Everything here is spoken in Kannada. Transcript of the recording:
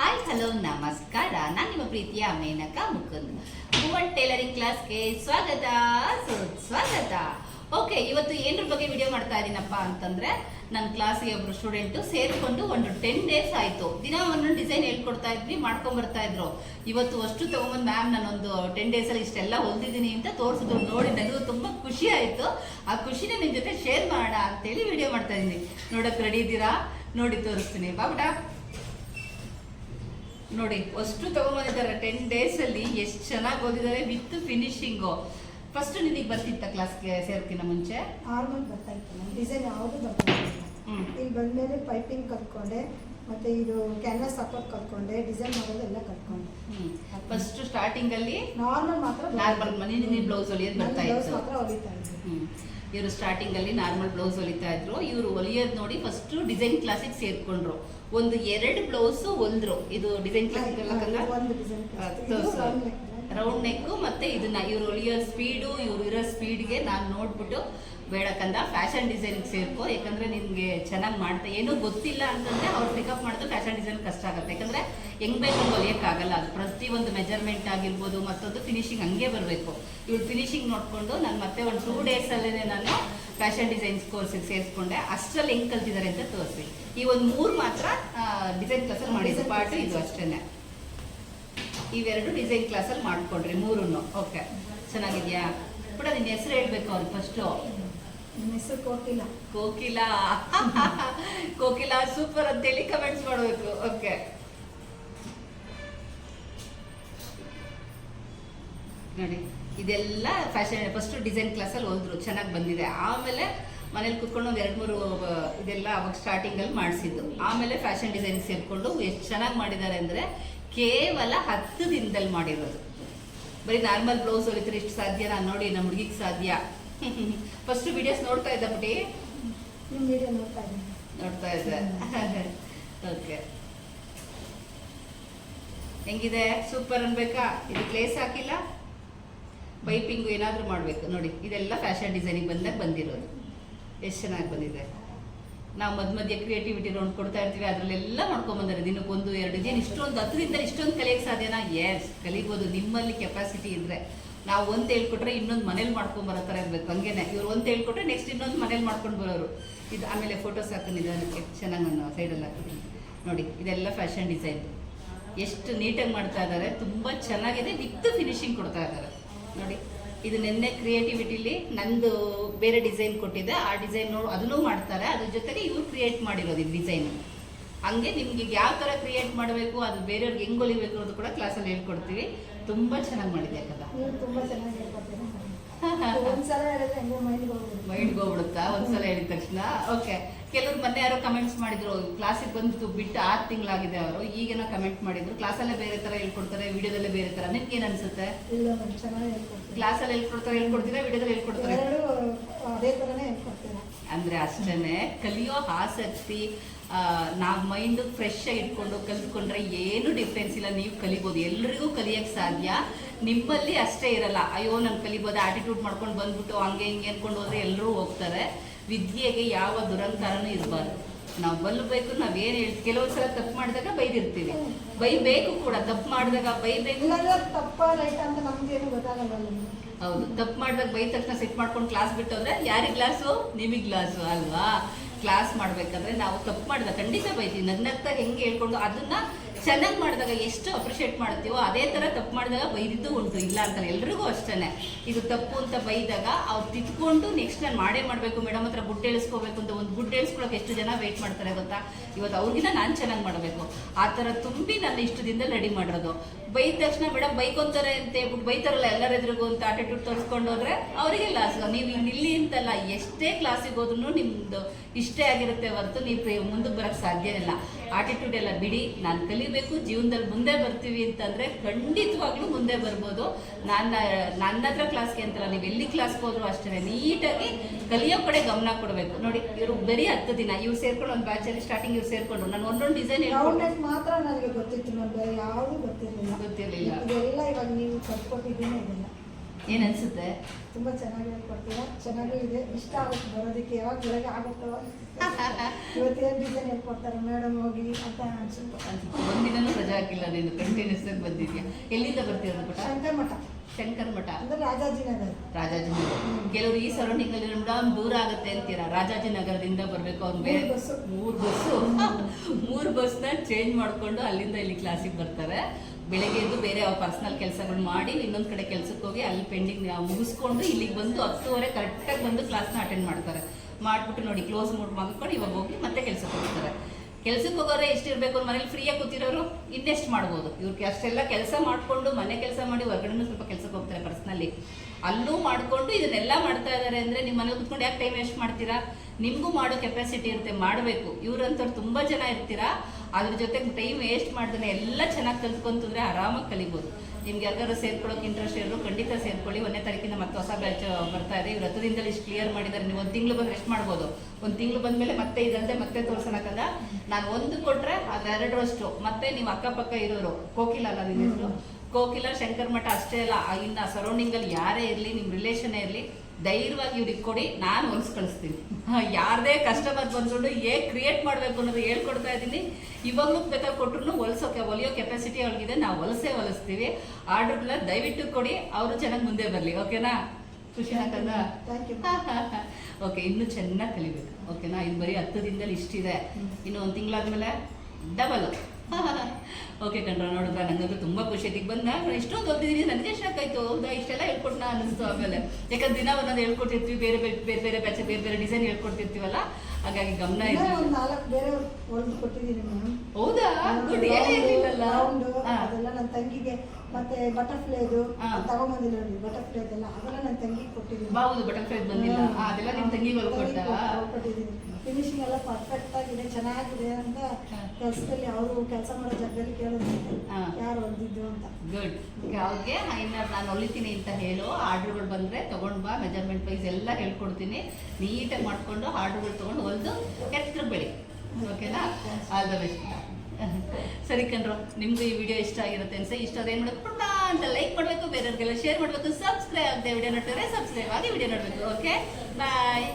ಹಾಯ್ ಹಲೋ ನಮಸ್ಕಾರ ನಾನು ನಿಮ್ಮ ಪ್ರೀತಿಯ ಮೇನಕ ಮುಕುಂದ್. ಭುವನ್ ಟೈಲರಿಂಗ್ ಕ್ಲಾಸ್ಗೆ ಸ್ವಾಗತ. ಸ್ವಾಗತ. ಓಕೆ ಇವತ್ತು ಏನ್ರ ಬಗ್ಗೆ ವಿಡಿಯೋ ಮಾಡ್ತಾ ಇದ್ದೀನಪ್ಪ ಅಂತಂದ್ರೆ ನನ್ನ ಕ್ಲಾಸ್ಗೆ ಒಬ್ರು ಸ್ಟೂಡೆಂಟ್ ಸೇರಿಕೊಂಡು ಒಂದು ಟೆನ್ ಡೇಸ್ ಆಯ್ತು. ದಿನ ಒಂದೊಂದು ಡಿಸೈನ್ ಹೇಳ್ಕೊಡ್ತಾ ಇದ್ವಿ, ಮಾಡ್ಕೊಂಡ್ ಬರ್ತಾ ಇದ್ರು. ಇವತ್ತು ಅಷ್ಟು ತಗೊಂಬಂದು ಮ್ಯಾಮ್ ನಾನೊಂದು ಟೆನ್ ಡೇಸ್ ಅಲ್ಲಿ ಇಷ್ಟೆಲ್ಲ ಹೊಲ್ದಿದ್ದೀನಿ ಅಂತ ತೋರಿಸಿದ್ರು. ನೋಡಿ, ನನಗೂ ತುಂಬಾ ಖುಷಿ ಆಯ್ತು. ಆ ಖುಷಿನ ನಿಮ್ ಜೊತೆ ಶೇರ್ ಮಾಡೋಣ ಅಂತೇಳಿ ವಿಡಿಯೋ ಮಾಡ್ತಾ ಇದ್ದೀನಿ. ನೋಡಕ್ ರೆಡಿ ಇದ್ದೀರಾ? ನೋಡಿ, ತೋರಿಸ್ತೀನಿ. ಬಾಬುಟಾ ನೋಡಿ ಅಷ್ಟು ತಗೊಂಬಂದಿದ್ದಾರೆ. ಟೆನ್ ಡೇಸ್ ಅಲ್ಲಿ ಎಷ್ಟು ಚೆನ್ನಾಗಿ ಓದಿದ್ದಾರೆ ವಿತ್ ಫಿನಿಶಿಂಗು ಫಸ್ಟ್ ನಿನಗೆ ಬರ್ತಿತ್ತ ಕ್ಲಾಸ್ಗೆ ಸೇರ್ಕಿನ ಮುಂಚೆ? ನಾರ್ಮಲ್ ಬರ್ತಾ ಇತ್ತು. ಡಿಸೈನ್ ಯಾವುದು ಬರ್ತಾ. ಇಲ್ಲಿ ಬಂದಮೇಲೆ ಪೈಪಿಂಗ್ ಕಲ್ತ್ಕೊಂಡೆ. ಮತ್ತೆ ಇದು ಕ್ಯಾನ್ವಾಸ್ ಹಾಕೋದು ಕಲ್ತ್ಕೊಂಡೆ ಡಿಸೈನ್ ಮಾಡೋದು ಎಲ್ಲ ಕಲ್ತ್ಕೊಂಡೆ ಫಸ್ಟ್ ಸ್ಟಾರ್ಟಿಂಗ್ ಅಲ್ಲಿ ನಾರ್ಮಲ್ ಮಾತ್ರ ನಾರ್ಮಲ್ ಮನೆ ನಿನಿ ಬ್ಲೌಸ್ ಹೊಲಿಯೋದು ಬರ್ತಾ ಇತ್ತು. ಮಾತ್ರ ಹೊಲಿತಾ ಇದ್ದೆ. ಇವರು ಸ್ಟಾರ್ಟಿಂಗ್ ಅಲ್ಲಿ ನಾರ್ಮಲ್ ಬ್ಲೌಸ್ ಹೊಲಿತಾ ಇದ್ರು. ಇವರು ಹೊಲಿಯೋದು ನೋಡಿ ಫಸ್ಟ್ ಡಿಸೈನ್ ಕ್ಲಾಸಿಗೆ ಸೇರ್ಕೊಂಡ್ರು. ಒಂದು ಎರಡು ಬ್ಲೌಸ್ ಹೊಲ್ದ್ರು. ಇದು ಡಿಸೈನ್ ಕ್ಲಾಸಿಗೆ ಒಂದು ಡಿಸೈನ್ ರೌಂಡ್ ನೆಕ್ಕು ಮತ್ತೆ ಇದನ್ನ ಇವ್ರು ಹೊಲಿಯೋ ಸ್ಪೀಡು ಇವ್ರು ಇರೋ ಸ್ಪೀಡ್ಗೆ ನಾನು ನೋಡ್ಬಿಟ್ಟು ಬೇಡಕ್ಕಂದ ಫ್ಯಾಷನ್ ಡಿಸೈನ್ ಸೇರ್ಕೋ. ಯಾಕಂದ್ರೆ ನಿಮಗೆ ಚೆನ್ನಾಗಿ ಮಾಡ್ತಾ ಏನೂ ಗೊತ್ತಿಲ್ಲ ಅಂತಂದರೆ ಅವ್ರು ಪಿಕಪ್ ಮಾಡೋದು ಫ್ಯಾಷನ್ ಡಿಸೈನ್ ಕಷ್ಟ ಆಗುತ್ತೆ. ಯಾಕಂದ್ರೆ ಹೆಂಗ್ ಬೇಕು ಹೊಲಿಯೋಕ್ಕಾಗಲ್ಲ ಅದು ಪ್ರತಿ ಒಂದು ಮೆಜರ್ಮೆಂಟ್ ಆಗಿರ್ಬೋದು ಮತ್ತೊಂದು ಫಿನಿಶಿಂಗ್ ಹಂಗೆ ಬರಬೇಕು. ಇವ್ರು ಫಿನಿಶಿಂಗ್ ನೋಡ್ಕೊಂಡು ನಾನು ಮತ್ತೆ ಒಂದು ಟೂ ಡೇಸ್ ಅಲ್ಲೇ ನಾನು ಫ್ಯಾಷನ್ ಡಿಸೈನ್ಸ್ ಕೋರ್ಸಿಗೆ ಸೇರಿಸ್ಕೊಂಡೆ. ಅಷ್ಟರಲ್ಲಿ ಹೆಂಗ್ ಕಲ್ತಿದ್ದಾರೆ ಅಂತ ತೋರಿಸಿ. ಈ ಒಂದು ಮೂರು ಮಾತ್ರ ಡಿಸೈನ್ ಕ್ಲಾಸಲ್ಲಿ ಮಾಡಿದ್ದು. ಪಾರ್ಟ್ ಇದು ಅಷ್ಟೇನೆ. ಇವೆರಡು ಡಿಸೈನ್ ಕ್ಲಾಸಲ್ಲಿ ಮಾಡ್ಕೊಡ್ರಿ ಮೂರನ್ನು ಓಕೆ ಚೆನ್ನಾಗಿದ್ಯಾ? ಕೂಡ ನಿನ್ನ ಹೆಸರು ಹೇಳ್ಬೇಕು ಅವ್ರು ಫಸ್ಟು ನಿಮ್ಮ ಹೆಸರು ಕೋಕಿಲ. ಕೋಕಿಲ. ಕೋಕಿಲ ಸೂಪರ್ ಅಂತೇಳಿ ಕಮೆಂಟ್ಸ್ ಮಾಡಬೇಕು. ಓಕೆ ನೋಡಿ ಇದೆಲ್ಲ ಫ್ಯಾಷನ್ ಫಸ್ಟ್ ಡಿಸೈನ್ ಕ್ಲಾಸಲ್ಲಿ ಹೋದ್ರು ಚೆನ್ನಾಗಿ ಬಂದಿದೆ. ಆಮೇಲೆ ಮನೇಲಿ ಕುತ್ಕೊಂಡು ಒಂದು ಎರಡು ಮೂರು ಇದೆಲ್ಲ ಅವಾಗ ಸ್ಟಾರ್ಟಿಂಗಲ್ಲಿ ಮಾಡಿಸಿದ್ದು. ಆಮೇಲೆ ಫ್ಯಾಷನ್ ಡಿಸೈನ್ ಸೇರಿಕೊಂಡು ಎಷ್ಟು ಚೆನ್ನಾಗಿ ಮಾಡಿದ್ದಾರೆ ಅಂದರೆ ಕೇವಲ ಹತ್ತು ದಿನದಲ್ಲಿ ಮಾಡಿರೋದು. ಬರೀ ನಾರ್ಮಲ್ ಬ್ಲೌಸ್ ಹೊಲಿತಾರೆ ಇಷ್ಟು ಸಾಧ್ಯ? ನಾನು ನೋಡಿ ನಮ್ಮ ಹುಡುಗಿಗೆ ಸಾಧ್ಯ. ಫಸ್ಟ್ ವಿಡಿಯೋಸ್ ನೋಡ್ತಾ ಇದ್ದ ಬಿಟ್ಟಿ ನೋಡ್ತಾ ಇದ್ದೆ? ಓಕೆ ಹೆಂಗಿದೆ? ಸೂಪರ್ ಅನ್ಬೇಕಾ? ಇದು ಪ್ಲೇಸ್ ಹಾಕಿಲ್ಲ? ಪೈಪಿಂಗು ಏನಾದರೂ ಮಾಡಬೇಕು. ನೋಡಿ ಇದೆಲ್ಲ ಫ್ಯಾಷನ್ ಡಿಸೈನಿಗೆ ಬಂದಾಗ ಬಂದಿರೋದು. ಎಷ್ಟು ಚೆನ್ನಾಗಿ ಬಂದಿದೆ? ನಾವು ಮಧ್ಯ ಮಧ್ಯ ಕ್ರಿಯೇಟಿವಿಟಿ ರೌಂಡ್ ಕೊಡ್ತಾ ಇರ್ತೀವಿ, ಅದರಲ್ಲೆಲ್ಲ ದಿನಕ್ಕೆ ದಿನಕ್ಕೊಂದು ಎರಡು ದಿನ ಇಷ್ಟೊಂದು, ಹತ್ತರಿಂದ ಇಷ್ಟೊಂದು ಕಲಿಯಕ್ಕೆ ಸಾಧ್ಯನಾ? ಎಸ್ ಕಲಿಬೋದು. ನಿಮ್ಮಲ್ಲಿ ಕೆಪಾಸಿಟಿ ಇದ್ರೆ. ನಾವು ಒಂದು ಹೇಳ್ಕೊಟ್ರೆ ಇನ್ನೊಂದು ಮನೇಲಿ ಮಾಡ್ಕೊಂಡು ಥರ ಇರಬೇಕು. ಹಂಗೇನೆ. ಇವ್ರು ಒಂದು ಹೇಳ್ಕೊಟ್ರೆ ನೆಕ್ಸ್ಟ್ ಇನ್ನೊಂದು ಮನೇಲಿ ಮಾಡ್ಕೊಂಡು ಬರೋರು. ಇದು ಆಮೇಲೆ ಫೋಟೋಸ್ ಹಾಕೊಂಡಿದ್ದೆ ಅದಕ್ಕೆ ಚೆನ್ನಾಗಿ ನಾನು ಸೈಡಲ್ಲಿ ಹಾಕಿದ್ದೀನಿ ನೋಡಿ, ಇದೆಲ್ಲ ಫ್ಯಾಷನ್ ಡಿಸೈನ್ ಎಷ್ಟು ನೀಟಾಗಿ ಮಾಡ್ತಾ ಇದ್ದಾರೆ ತುಂಬ ಚೆನ್ನಾಗಿದೆ. ವಿತ್ ಫಿನಿಶಿಂಗ್ ಕೊಡ್ತಾ ಇದ್ದಾರೆ ನೋಡಿ ಇದು ನಿನ್ನೆ ಕ್ರಿಯೇಟಿವಿಟಿಲಿ ನಂದು ಬೇರೆ ಡಿಸೈನ್ ಕೊಟ್ಟಿದೆ. ಆ ಡಿಸೈನ್ ನೋಡು ಅದನ್ನು ಮಾಡ್ತಾರೆ. ಅದ್ರ ಜೊತೆಗೆ ಇವ್ರು ಕ್ರಿಯೇಟ್ ಮಾಡಿರೋದು ಇದು ಡಿಸೈನ್ ಹಂಗೆ ನಿಮ್ಗೆ ಯಾವ ಥರ ಕ್ರಿಯೇಟ್ ಮಾಡಬೇಕು, ಅದು ಬೇರೆಯವ್ರಿಗೆ ಹೆಂಗೆ ಹೊಲಿಬೇಕು ಅನ್ನೋದು ಕೂಡ ಕ್ಲಾಸಲ್ಲಿ ಹೇಳ್ಕೊಡ್ತೀವಿ. ತುಂಬ ಚೆನ್ನಾಗಿ ಮಾಡಿದೆ ಕದ ತುಂಬ ಚೆನ್ನಾಗಿ ಹೇಳ್ಕೊಡ್ತೀರಾ? ಒಂದ್ಸಲ ಹೇಳಿದ್ರೆ ಹೆಂಗೋ ಮೈಂಡ್ಗೆ ಮೈಂಡ್ ಹೋಗ್ಬಿಡುತ್ತಾ? ಒಂದ್ಸಲ ಹೇಳಿದ ತಕ್ಷಣ? ಓಕೆ ಕೆಲವ್ರು ಮೊನ್ನೆ ಯಾರೋ ಕಮೆಂಟ್ಸ್ ಮಾಡಿದ್ರು. ಕ್ಲಾಸಿಗೆ ಬಂದು ಬಿಟ್ಟು ಆರು ತಿಂಗಳಾಗಿದೆ ಅವರು. ಈಗೇನೋ ಕಮೆಂಟ್ ಮಾಡಿದ್ರು. ಕ್ಲಾಸಲ್ಲೇ ಬೇರೆ ತರ ಹೇಳ್ಕೊಡ್ತಾರೆ ವಿಡಿಯೋದಲ್ಲೇ ಬೇರೆ ತರ. ನಿಮ್ಗೆ ಏನ್ ಅನ್ಸುತ್ತೆ? ಇಲ್ಲ ಚೆನ್ನಾಗಿ ಕ್ಲಾಸಲ್ಲಿ ಹೇಳ್ಕೊಡ್ತಾರೆ ಹೇಳ್ಕೊಡ್ತೀರಾ? ವಿಡಿಯೋದಲ್ಲಿ ಹೇಳ್ಕೊಡ್ತಾರೆ? ಅದೇ ಥರನೇ ಹೇಳ್ಕೊಡ್ತೀರಾ ಅಂದ್ರೆ ಅಷ್ಟೇನೆ ಕಲಿಯೋ ಆಸಕ್ತಿ ನಾವು ಮೈಂಡ್ ಫ್ರೆಶ್ ಆಗಿ ಇಟ್ಕೊಂಡು ಕಲ್ತ್ಕೊಂಡ್ರೆ ಏನು ಡಿಫ್ರೆನ್ಸ್ ಇಲ್ಲ, ನೀವು ಕಲಿಬೋದು. ಎಲ್ರಿಗೂ ಕಲಿಯೋಕೆ ಸಾಧ್ಯ. ನಿಮ್ಮಲ್ಲಿ ಅಷ್ಟೇ ಇರಲ್ಲ. ಅಯ್ಯೋ, ನಾನು ಕಲಿಬೋದು ಆಟಿಟ್ಯೂಡ್ ಮಾಡ್ಕೊಂಡು ಬಂದ್ಬಿಟ್ಟು ಹಂಗೆ ಹಿಂಗೆ ಅನ್ಕೊಂಡು ಹೋದ್ರೆ ಎಲ್ಲರೂ ಹೋಗ್ತಾರೆ. ವಿದ್ಯೆಗೆ ಯಾವ ದುರಂಕಾರನೂ ಇರಬಾರ್ದು. ನಾವು ಬಲ್ಲಬೇಕು ನಾವೇನು ಹೇಳ್ತೀವಿ ಕೆಲವೊಂದು ಸಲ ತಪ್ಪು ಮಾಡಿದಾಗ ಬೈದಿರ್ತೀವಿ. ಬೈಬೇಕು ಕೂಡ. ತಪ್ಪು ಮಾಡಿದಾಗ ಬೈಬೇಕು. ತಪ್ಪ ರೈಟ್ ಅಂತ ನಮ್ಗೇನು ಗೊತ್ತಾಗಲ್ಲ ಹೌದು. ತಪ್ಪು ಮಾಡಿದಾಗ ಬೈದ ತಕ್ಷಣ ಸೆಟ್ ಮಾಡ್ಕೊಂಡು ಕ್ಲಾಸ್ ಬಿಟ್ಟು ಹೋದ್ರೆ ಯಾರಿಗೆ ಗ್ಲಾಸು ನಿಮಗೆ ಗ್ಲಾಸು ಅಲ್ವಾ? ಕ್ಲಾಸ್ ಮಾಡ್ಬೇಕಾದ್ರೆ ನಾವು ತಪ್ಪು ಮಾಡಿದಾಗ ಖಂಡಿತ ಬೈತೀವಿ. ನಗ್ನಗ್ತಾ ಹೆಂಗೆ ಹೇಳ್ಕೊಂಡು ಅದನ್ನ ಚೆನ್ನಾಗಿ ಮಾಡಿದಾಗ ಎಷ್ಟು ಅಪ್ರಿಷಿಯೇಟ್ ಮಾಡ್ತೀವೋ ಅದೇ ಥರ ತಪ್ಪು ಮಾಡಿದಾಗ ಬೈದಿದ್ದು ಉಂಟು. ಇಲ್ಲ ಅಂತ ಎಲ್ರಿಗೂ ಅಷ್ಟೇ ಇದು ತಪ್ಪು ಅಂತ ಬೈದಾಗ ಅವ್ರು ತಿದ್ಕೊಂಡು ನೆಕ್ಸ್ಟ್ ನಾನು ಮಾಡೇ ಮಾಡಬೇಕು ಮೇಡಮ್ ಹತ್ರ ಬುಡ್ ಹೇಳಿಸ್ಕೋಬೇಕು ಅಂತ ಒಂದು ಗುಡ್ ಹೇಳಿಸ್ಕೊಳಕ್ಕೆ ಎಷ್ಟು ಜನ ವೆಯ್ಟ್ ಮಾಡ್ತಾರೆ ಗೊತ್ತಾ? ಇವತ್ತು ಅವ್ರಿಗಿಂತ ನಾನು ಚೆನ್ನಾಗಿ ಮಾಡಬೇಕು. ಆ ಥರ ತುಂಬಿ ನಾನು ಇಷ್ಟು ದಿನದಲ್ಲಿ ರೆಡಿ ಮಾಡಿರೋದು. ಬೈದ ತಕ್ಷಣ ಮೇಡಮ್ ಬೈಕೊಂತಾರೆ ಅಂತ ಹೇಳ್ಬಿಟ್ಟು ಬೈತಾರಲ್ಲ ಎಲ್ಲರ ಎದುರಿಗೂ ಅಂತ ಆಟಿಟ್ಯೂಡ್ ತೋರಿಸ್ಕೊಂಡು ಹೋದ್ರೆ ಅವರಿಗೆ ಲಾಸ್ ನೀವು ಇಲ್ಲಿ ಅಂತಲ್ಲ, ಎಷ್ಟೇ ಕ್ಲಾಸಿಗೆ ಹೋದ್ರೂ ನಿಮ್ದು ಇಷ್ಟೇ ಆಗಿರುತ್ತೆ ಹೊರತು ನೀವು ಮುಂದಕ್ಕೆ ಬರೋಕ್ಕೆ ಸಾಧ್ಯ ಇಲ್ಲ. ಆಟಿಟ್ಯೂಡ್ ಎಲ್ಲ ಬಿಡಿ ನಾನು ಕಲಿಬೇಕು ಜೀವನದಲ್ಲಿ ಮುಂದೆ ಬರ್ತೀವಿ ಅಂತಂದ್ರೆ ಖಂಡಿತವಾಗ್ಲೂ ಮುಂದೆ ಬರ್ಬೋದು. ನನ್ನ ನನ್ನ ಹತ್ರ ಕ್ಲಾಸ್ಗೆ ಅಂತಲ್ಲ ನೀವು ಎಲ್ಲಿ ಕ್ಲಾಸ್ಗೆ ಹೋದ್ರು ಅಷ್ಟೇ ನೀಟಾಗಿ ಕಲಿಯೋ ಕಡೆ ಗಮನ ಕೊಡಬೇಕು. ನೋಡಿ ಇವರು ಬರೀ ಹತ್ತು ದಿನ ಇವ್ರು ಸೇರ್ಕೊಂಡು ಒಂದು ಬ್ಯಾಚಲ್ಲಿ ಸ್ಟಾರ್ಟಿಂಗ್ ಇವ್ರು ಸೇರ್ಕೊಂಡು ನಾನು ಒಂದೊಂದು ಡಿಸೈನ್ ಮಾತ್ರ ನನಗೆ ಗೊತ್ತಿತ್ತು ನಾನು ಬೇರೆ ಯಾವುದು ಗೊತ್ತಿರಲಿಲ್ಲ. ಗೊತ್ತಿರಲಿಲ್ಲ. ಇದೆಲ್ಲ ಇವಾಗ ನೀವು ಕಲ್ತ್ಕೊಟ್ಟಿದ್ದೀನಿ ಇದೆಲ್ಲ? ಏನ್ ಅನ್ಸುತ್ತೆ ತುಂಬಾ ಚೆನ್ನಾಗಿ ಹೇಳ್ಕೊಡ್ತೀರಾ ಚೆನ್ನಾಗೂ ಇದೆ. ಇಷ್ಟ ಆಗುತ್ತೆ ಬರೋದಕ್ಕೆ. ಯಾವಾಗ ಬೆಳಗ್ಗೆ ಆಗುತ್ತೋ? ಇವತ್ತೇನು ಡಿಸೈನ್ ಹೇಳ್ಕೊಡ್ತಾರೆ ಮೇಡಮ್ ಹೋಗಿ ಅಂತ ಅನ್ಸುತ್ತೆ. ಒಂದಿನ ರಜಾ ಹಾಕಿಲ್ಲ ನೀನು. ಕಂಟಿನ್ಯೂಸ್ ಆಗಿ ಬಂದಿದ್ಯಾ? ಎಲ್ಲಿಂದ ಬರ್ತಿರೋದು ಪುಟ ಶಂಕರ ಮಠ. ಅಂದ್ರೆ ರಾಜಾಜಿನಗರ ರಾಜಾಜಿನಗರ ಕೆಲವರು ಈ ಸರೌಂಡಿಂಗ್ ಅಲ್ಲಿ ಮೇಡಮ್ ದೂರ ಆಗುತ್ತೆ ಅಂತೀರಾ ರಾಜಾಜಿನಗರದಿಂದ ಬರ್ಬೇಕು ಅವ್ರು ಬೇರೆ ಮೂರು ಬಸ್ಸು. ಮೂರು ಬಸ್ಸು. ಮೂರು ಬಸ್ನ ಚೇಂಜ್ ಮಾಡ್ಕೊಂಡು ಅಲ್ಲಿಂದ ಇಲ್ಲಿ ಕ್ಲಾಸಿಗೆ ಬರ್ತಾರೆ. ಬೆಳಗ್ಗೆ ಎದ್ದು ಬೇರೆ ಅವ್ರ ಪರ್ಸನಲ್ ಕೆಲಸಗಳು ಮಾಡಿ ಇನ್ನೊಂದು ಕಡೆ ಕೆಲಸಕ್ಕೆ ಹೋಗಿ ಅಲ್ಲಿ ಪೆಂಡಿಂಗ್ ಮುಗಿಸ್ಕೊಂಡು ಇಲ್ಲಿಗೆ ಬಂದು ಹತ್ತುವರೆ ಕರೆಕ್ಟಾಗಿ ಬಂದು ಕ್ಲಾಸ್ನ ಅಟೆಂಡ್ ಮಾಡ್ತಾರೆ. ಮಾಡ್ಬಿಟ್ಟು ನೋಡಿ ಕ್ಲೋಸ್ ಮೂಡ್ ಮಾಡ್ಕೊಂಡು ಇವಾಗ ಹೋಗಿ ಮತ್ತೆ ಕೆಲಸಕ್ಕೆ ಹೋಗ್ತಾರೆ. ಕೆಲ್ಸಕ್ಕೆ ಹೋಗೋರೆ ಎಷ್ಟಿರ್ಬೇಕು ಮನೇಲಿ ಫ್ರೀಯಾಗಿ ಕೂತಿರೋರು ಇನ್ನೆಷ್ಟು ಮಾಡ್ಬೋದು. ಇವ್ರಿಗೆ ಅಷ್ಟೆಲ್ಲ ಕೆಲಸ ಮಾಡಿಕೊಂಡು ಮನೆ ಕೆಲಸ ಮಾಡಿ ಹೊರಗಡೆನೂ ಸ್ವಲ್ಪ ಕೆಲಸಕ್ಕೆ ಹೋಗ್ತಾರೆ ಪರ್ಸ್ನಲ್ಲಿ ಅಲ್ಲೂ ಮಾಡಿಕೊಂಡು ಇದನ್ನೆಲ್ಲ ಮಾಡ್ತಾ ಇದ್ದಾರೆ ಅಂದರೆ ನಿಮ್ಮ ಮನೇಲಿ ಕುತ್ಕೊಂಡು ಯಾಕೆ ಟೈಮ್ ವೇಸ್ಟ್ ಮಾಡ್ತೀರಾ? ನಿಮಗೂ ಮಾಡೋ ಕೆಪಾಸಿಟಿ ಇರುತ್ತೆ, ಮಾಡಬೇಕು. ಇವ್ರಂಥವ್ರು ತುಂಬ ಜನ ಇರ್ತೀರಾ, ಅದ್ರ ಜೊತೆಗೆ ಟೈಮ್ ವೇಸ್ಟ್ ಮಾಡ್ದೇ ಎಲ್ಲ ಚೆನ್ನಾಗಿ ಕಲ್ತ್ಕೊಂತಂದ್ರೆ ಆರಾಮಾಗಿ ಕಲಿಬೋದು. ನಿಮ್ಗೆ ಯಾರಿಗಾರು ಸೇರ್ಕೊಳ್ಳೋಕೆ ಇಂಟ್ರೆಸ್ಟ್ ಇರೋರು ಖಂಡಿತ ಸೇರ್ಕೊಳ್ಳಿ. ಒಂದೇ ತಾರೀಕಿಂದ ಮತ್ತೆ ಹೊಸ ಬ್ಯಾಚ್ ಬರ್ತಾ ಇದೆ. ಇವ್ರು ಹತ್ತು ದಿನದಲ್ಲಿ ಇಷ್ಟು ಕ್ಲಿಯರ್ ಮಾಡಿದ್ದಾರೆ ನೀವು ಒಂದು ತಿಂಗಳು ಬಂದು ರೆಸ್ಟ್ ಮಾಡ್ಬೋದು. ಒಂದು ತಿಂಗಳು ಬಂದಮೇಲೆ ಮತ್ತೆ ಇದಲ್ಲದೆ ಮತ್ತೆ ತೋರ್ಸೋಣಕ್ಕಲ್ಲ. ನಾನು ಒಂದು ಕೊಟ್ಟರೆ ಅದು ಎರಡರಷ್ಟು ಮತ್ತೆ ನೀವು ಅಕ್ಕಪಕ್ಕ ಇರೋರು, ಕೋಕಿಲ ಅಲ್ಲ ನಿಮ್ಮ ಹೆಸರು. ಕೋಕಿಲ ಶಂಕರ್ ಮಠ ಅಷ್ಟೇ ಅಲ್ಲ ಇನ್ನು ಸರೌಂಡಿಂಗ್ ಅಲ್ಲಿ ಯಾರೇ ಇರಲಿ ನಿಮ್ಮ ರಿಲೇಷನ್ನೇ ಇರಲಿ ಧೈರ್ಯವಾಗಿ ಇವ್ರಿಗೆ ಕೊಡಿ ನಾನು ಹೊಲ್ಸ್ ಕಳಿಸ್ತೀನಿ. ಯಾರದೇ ಕಸ್ಟಮರ್ ಬಂದ್ಕೊಂಡು ಹೇಗೆ ಕ್ರಿಯೇಟ್ ಮಾಡಬೇಕು ಅನ್ನೋದು ಹೇಳ್ಕೊಡ್ತಾ ಇದ್ದೀನಿ. ಇವಾಗಲೂ ಬೇಕಾದ್ರೆ ಕೊಟ್ಟರು ಹೊಲಿಸೋಕೆ ಹೊಲಿಯೋ ಕೆಪಾಸಿಟಿ ಅವ್ರಿಗಿದೆ ನಾವು ಹೊಲಸೇ ಹೊಲಿಸ್ತೀವಿ. ಆರ್ಡರ್ಗಳನ್ನ ದಯವಿಟ್ಟು ಕೊಡಿ ಅವರು ಚೆನ್ನಾಗಿ ಮುಂದೆ ಬರಲಿ ಓಕೆನಾ? ಖುಷಿ ಆಗ್ತದ? ಓಕೆ ಇನ್ನು ಚೆನ್ನಾಗಿ ಕಲಿಬೇಕು. ಓಕೆನಾ? ಇದು ಬರೀ ಹತ್ತು ದಿನದಲ್ಲಿ ಇಷ್ಟಿದೆ ಇನ್ನು ಒಂದು ತಿಂಗಳಾದ್ಮೇಲೆ ಡಬಲ್ ಓಕೆ ಕಣ್ರ ನೋಡಿದ್ರ ನನಗಂತೂ ತುಂಬ ಖುಷಿ ಆಯ್ತು. ಬಂದ ಇಷ್ಟೊಂದು ಓದಿದ್ದೀನಿ ನನಗೆ ಸಾಕಾಯ್ತು ಹೌದಾ ಇಷ್ಟೆಲ್ಲ ಹೇಳ್ಕೊಟ್ನ ಅನ್ನಿಸ್ತು ಆಮೇಲೆ. ಯಾಕಂದ್ರೆ ದಿನ ಒಂದೊಂದು ಹೇಳ್ಕೊಟ್ಟಿರ್ತೀವಿ ಬೇರೆ ಬೇರೆ ಬೇರೆ ಬೇರೆ ಬ್ಯಾಚ್ ಬೇರೆ ಬೇರೆ ಡಿಸೈನ್ ಹೇಳ್ಕೊಡ್ತಿರ್ತೀವಲ್ಲ? ಹಾಗಾಗಿ ಗಮನ ಇದೆ ಹೌದಾ? ಗುಡ್ ಇರ್ಲಿಲ್ಲಲ್ಲ ರೌಂಡ್ ಹಾ. ಅದೆಲ್ಲ ನನ್ನ ತಂಗಿಗೆ ಮತ್ತೆ ಬಟರ್ಫ್ಲೈದು ತಗೊಂಡ್ಬಂದಿಲ್ಲ ತಗೊಂಬಂದಿಲ್ಲ ನೋಡಿ ಬಟರ್ಫ್ಲೈ ಅದೆಲ್ಲ ಅದೆಲ್ಲ ನನ್ನ ತಂಗಿ ಕೊಟ್ಟಿದ್ದೀನಿ. ಹೌದು ಬಟರ್ಫ್ಲೈ ಬಂದಿಲ್ಲ. ಅದೆಲ್ಲ ನಿಮ್ಮ ತಂಗಿಗೆ ಹೊಲ್ಕೊಟ್ಟ ಕೊಟ್ಟಿದ್ದೀನಿ. ಫಿನಿಶಿಂಗ್ ಎಲ್ಲ ಪರ್ಫೆಕ್ಟ್ ಆಗಿದೆ ಚೆನ್ನಾಗಿದೆ ಅಂತ. ಕೆಲಸದಲ್ಲಿ ಅವರು ಕೆಲಸ ಮಾಡೋ ಜಾಗದಲ್ಲಿ ಕೇಳೋದು ಹಾ. ಯಾರು ಹೊಂದಿದ್ದು ಅಂತ. ಗುಡ್ ಅವ್ರಿಗೆ ಇನ್ನು ನಾನು ಹೊಲಿತೀನಿ ಅಂತ ಹೇಳು. ಆರ್ಡ್ರ್ಗಳು ಬಂದರೆ ತೊಗೊಂಡು ಬಾ ಮೆಜರ್ಮೆಂಟ್ ವೈಸ್ ಎಲ್ಲ ಹೇಳ್ಕೊಡ್ತೀನಿ. ನೀಟಾಗಿ ಮಾಡಿಕೊಂಡು ಆರ್ಡ್ರ್ಗಳು ತೊಗೊಂಡು ಹೊಲಿದು ಎತ್ತರ ಬೆಳಿ. ಓಕೆನಾ ಆಲ್ ದ ಬೆಸ್ಟ್ ಸರಿ ಕಣ್ರು, ನಿಮ್ಗೂ ಈ ವಿಡಿಯೋ ಇಷ್ಟ ಆಗಿರುತ್ತೆ ಅನ್ಸ, ಇಷ್ಟ ಅದೇನು ಮಾಡಬೇಕು? ಪುಟ್ಟ ಅಂತ ಲೈಕ್ ಮಾಡಬೇಕು, ಬೇರೆಯವ್ರಿಗೆಲ್ಲ ಶೇರ್ ಮಾಡಬೇಕು ಸಬ್ಸ್ಕ್ರೈಬ್ ಆಗದೆ ವಿಡಿಯೋ ನೋಡಿದ್ರೆ ಸಬ್ಸ್ಕ್ರೈಬ್ ಆಗಿ ವಿಡಿಯೋ ನೋಡಬೇಕು ಓಕೆ ಬಾಯ್